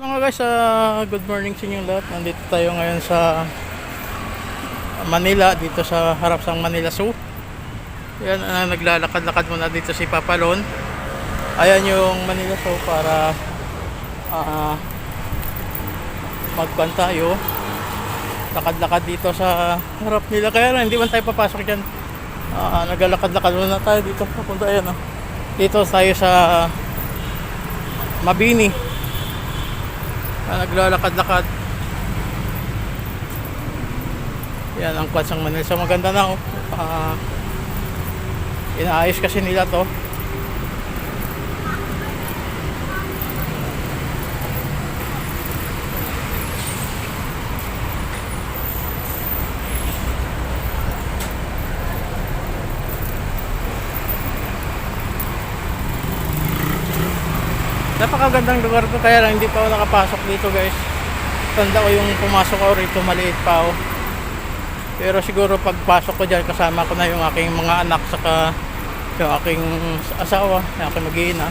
Mga guys, ah, good morning sa inyong lahat. Nandito tayo ngayon sa Manila, dito sa harap sa Manila Zoo. Yan, ah, naglalakad-lakad muna dito si Papalon. Ayan yung Manila Zoo para uh, magpan tayo. Lakad-lakad dito sa harap nila. Kaya lang, hindi man tayo papasok dyan. Ah, naglalakad-lakad muna tayo dito. Papunta ayan, oh. Dito tayo sa Mabini. Ah, naglalakad-lakad. Yan ang Kwatsang Manila. So maganda na oh. Ah, inaayos kasi nila to. Napakagandang lugar to kaya lang hindi pa ako nakapasok dito guys. Tanda ko yung pumasok ako rito maliit pa ako. Pero siguro pagpasok ko dyan kasama ko na yung aking mga anak saka yung aking asawa, yung aking mag-iina.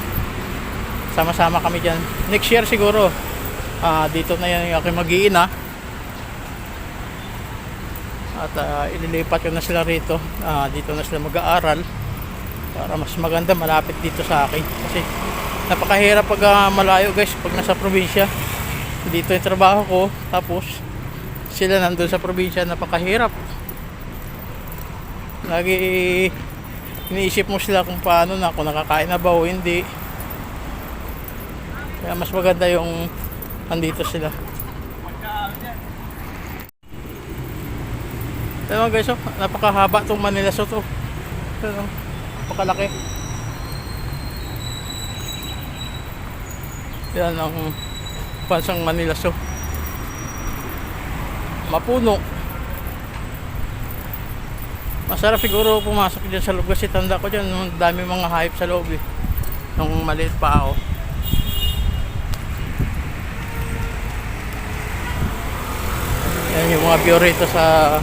Sama-sama kami dyan. Next year siguro ah, dito na yan yung aking mag-iina. At ah, ililipat ko na sila rito. Ah, dito na sila mag-aaral para mas maganda malapit dito sa akin kasi napakahirap pag ah, malayo guys pag nasa probinsya dito yung trabaho ko tapos sila nandun sa probinsya napakahirap lagi iniisip mo sila kung paano na kung nakakain na ba o hindi kaya mas maganda yung andito sila mga guys, oh, napakahaba itong Manila Zoo to. Ayan, oh, napakalaki. Yan ang pansang Manila Zoo. Mapuno. Masarap siguro pumasok dyan sa loob kasi tanda ko dyan, dami mga hype sa loob eh. Nung maliit pa ako. Yan yung mga view rito sa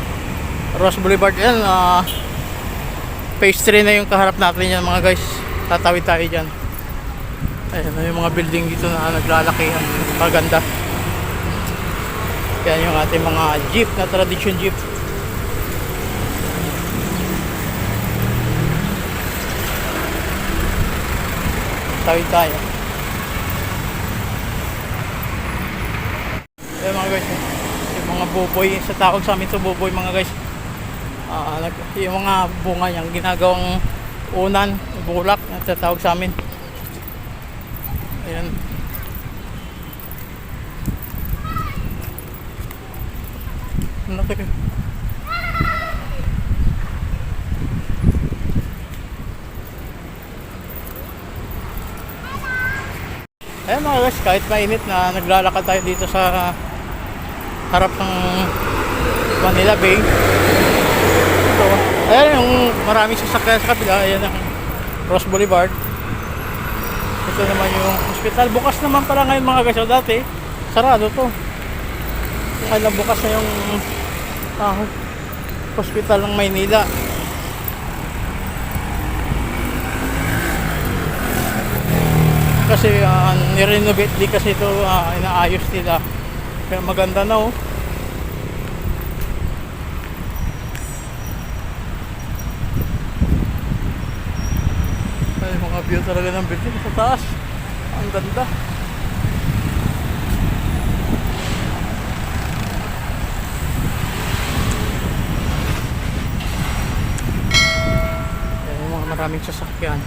Ross Boulevard. Yan, ah phase 3 na yung kaharap natin yan mga guys. Tatawid tayo dyan. Ayan yung mga building dito na naglalakihan. Maganda. Yan yung ating mga jeep na tradition jeep. Tawid tayo. Ayan mga guys. Yung mga buboy. Sa tawag sa amin to buboy mga guys. Nag, yung mga bunga niyang ginagawang unan, bulak na tatawag sa amin. Ayan. Ano to? Ayan mga guys, kahit mainit na naglalakad tayo dito sa harap ng Manila Bay. Ito, ayan yung maraming sasakyan sa kabila, ayan ang Ross Boulevard. Ito naman yung hospital. Bukas naman pala ngayon mga guys. Dati, sarado to. Kaya bukas na yung ah, hospital ng Maynila. Kasi uh, nirenovate di kasi ito ah, inaayos nila. Kaya maganda na oh. Ay, mga view talaga ng building sa taas. Ganda. Ayan yung mga maraming sasakyan.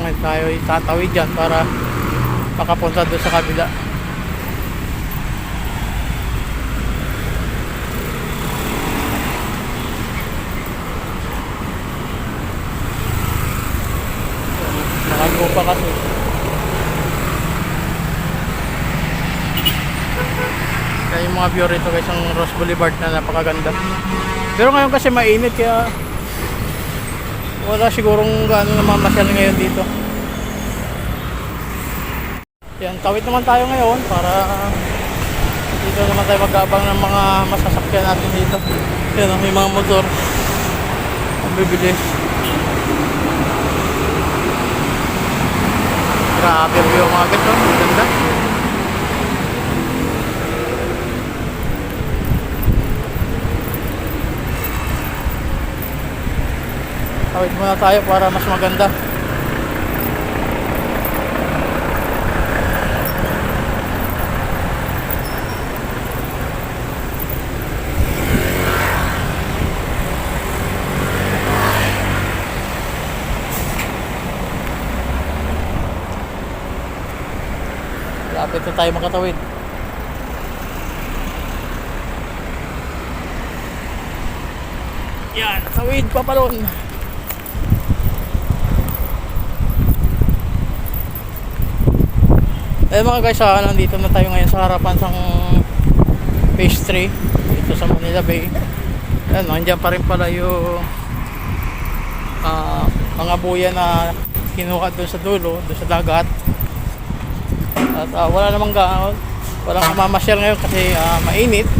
Ngayon tayo itatawid dyan para makapunta doon sa kabila. Baguio rito guys ang Rose Boulevard na napakaganda. Pero ngayon kasi mainit kaya wala sigurong gaano na mamasyal ngayon dito. Yan tawid naman tayo ngayon para dito naman tayo mag-aabang ng mga masasakyan natin dito. Yan oh, ang mga motor. Ang bibilis grabe yung mga ganito oh, ang ganda. Tawid muna tayo para mas maganda. Lapit na tayo makatawid. Yan, tawid papalon. Eh mga guys, ah, nandito na tayo ngayon sa harapan ng 3 dito sa Manila Bay. Ayan, nandiyan pa rin pala yung ah, mga buya na kinuha doon sa dulo, doon sa dagat. At ah, wala namang ga walang mamasyal ngayon kasi ah, mainit.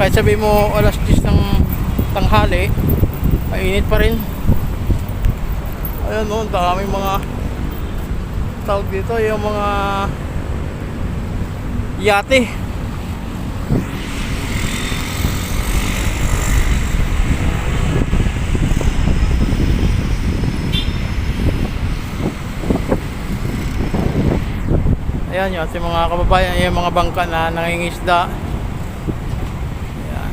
Kahit sabi mo alas 10 ng tanghali, mainit pa rin. Ayun no, daming mga tawag dito, yung mga yate. Ayan yung ating mga kababayan, yung mga bangka na nangingisda. Ayan.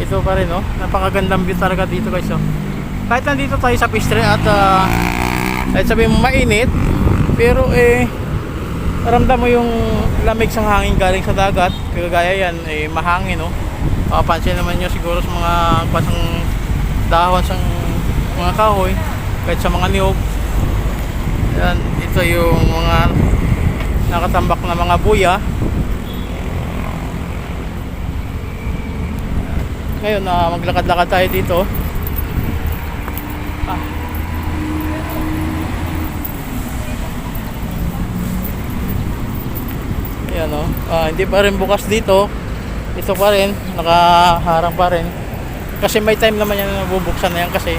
Ito pa rin, no? Napakagandang view talaga dito guys, oh. Kahit nandito tayo sa Pistre at uh, kahit sabihin mo mainit, pero eh, ramdam mo yung lamig sa hangin galing sa dagat. Kagaya yan, eh, mahangin, no? Mapapansin naman nyo siguro sa mga pasang dahon sa mga kahoy, kahit sa mga niyog. Yan, ito yung mga nakatambak na mga buya. Ngayon, na maglakad-lakad tayo dito. Ayan o. Ah, hindi pa rin bukas dito. Ito pa rin. Nakaharang pa rin. Kasi may time naman yan na nabubuksan na yan kasi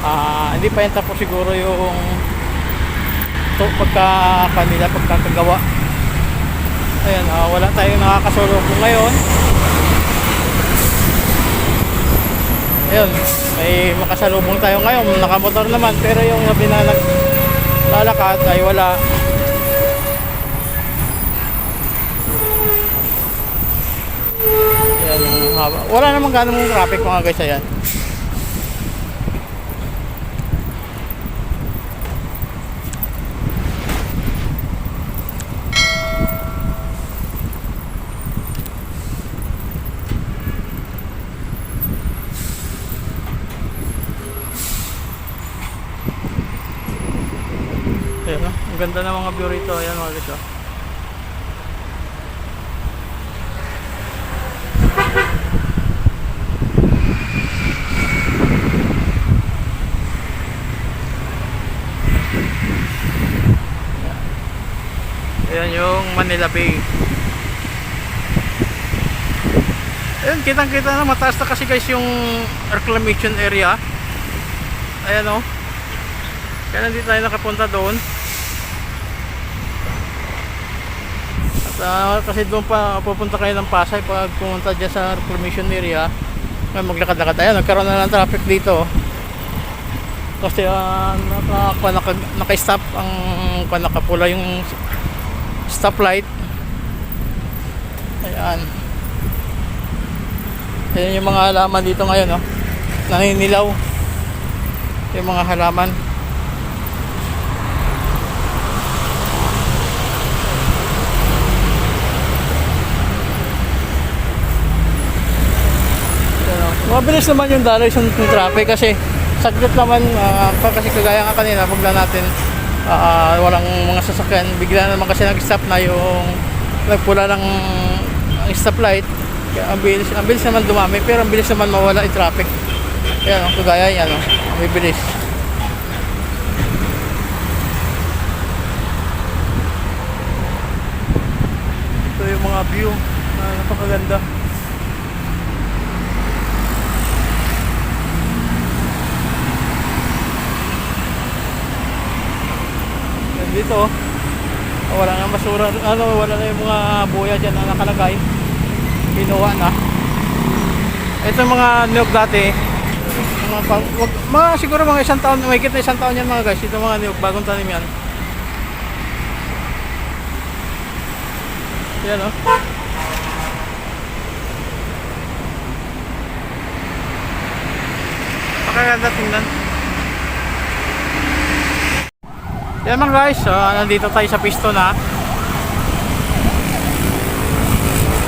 ah, hindi pa yan tapos siguro yung to, pagka kanila pagkakagawa. Ayan, ah, wala tayong nakakasulubong ngayon. Ayun, may makasalubong tayo ngayon. Nakamotor naman, pero yung sabi na naglalakad ay wala. Ayan, yung haba. Wala namang ganong traffic mga guys, ayan. Ayan, no? ang ganda ng mga view rito. Ayan mga guys, oh. Ayan yung Manila Bay. Ayan, kitang-kita na mataas na kasi guys yung reclamation area. Ayan o. Kaya nandito tayo nakapunta doon. At ah, kasi doon pa pupunta kayo ng Pasay pag pumunta dyan sa reclamation area. Ngayon maglakad-lakad tayo. Nagkaroon na ng traffic dito. Kasi uh, naka, naka, naka-stop ang nakapula yung stoplight. Ayan. Ayan yung mga halaman dito ngayon, no? Naninilaw. Yung mga halaman. No? Mabilis naman yung sa ng traffic kasi saglit naman pa kasi kagaya nga kanina pagla natin ah, walang mga sasakyan. Bigla naman kasi nag-stop na yung nagpula ng stoplight. Kaya ang bilis, ang bilis naman dumami pero ang bilis naman mawala yung traffic. Yan ang kagaya yan oh, ang bibilis. Ito yung mga view na napakaganda dito. oh. Wala na basura, ano, wala na yung mga buya dyan na nakalagay. Kinuha na. Ito yung mga niyog dati. Mga, pag, mga siguro mga isang taon, may na isang taon yan mga guys. Ito mga niyog, bagong tanim yan. Yan o. Pakaganda tingnan. Yan mga guys, ah, nandito tayo sa pisto na.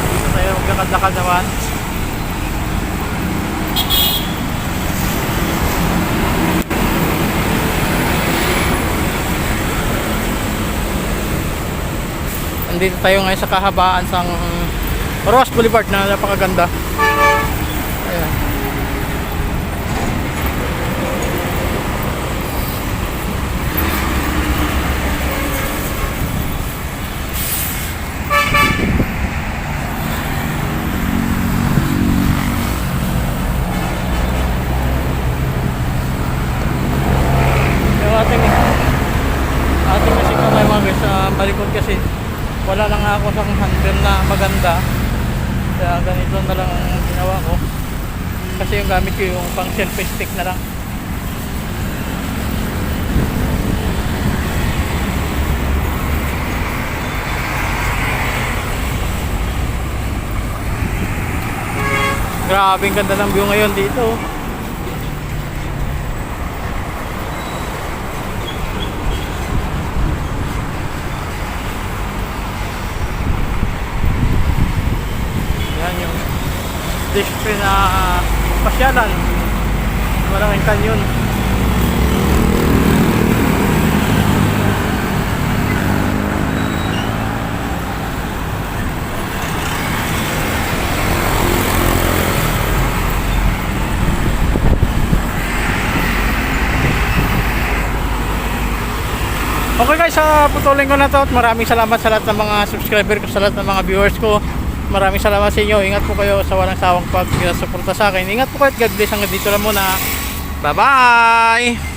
Dito tayo magkakad-lakad naman. Nandito tayo ngayon sa kahabaan sang Ross Boulevard na napakaganda. Ayan. Yung ating ating machine na tayo mga guys sa balikod kasi wala lang ako sa handle na maganda. Kaya ganito na lang ang ginawa ko. Kasi yung gamit ko yung pang selfie stick na lang. Grabe ang ganda ng view ngayon dito Yan yung display na pasyalan. Maraming kanyon. Okay guys, sa putulin ko na to at maraming salamat sa lahat ng mga subscriber ko, sa lahat ng mga viewers ko. Maraming salamat sa inyo. Ingat po kayo sa walang sawang pagsuporta sa akin. Ingat po kayo at God bless hanggang dito lang muna. Bye-bye!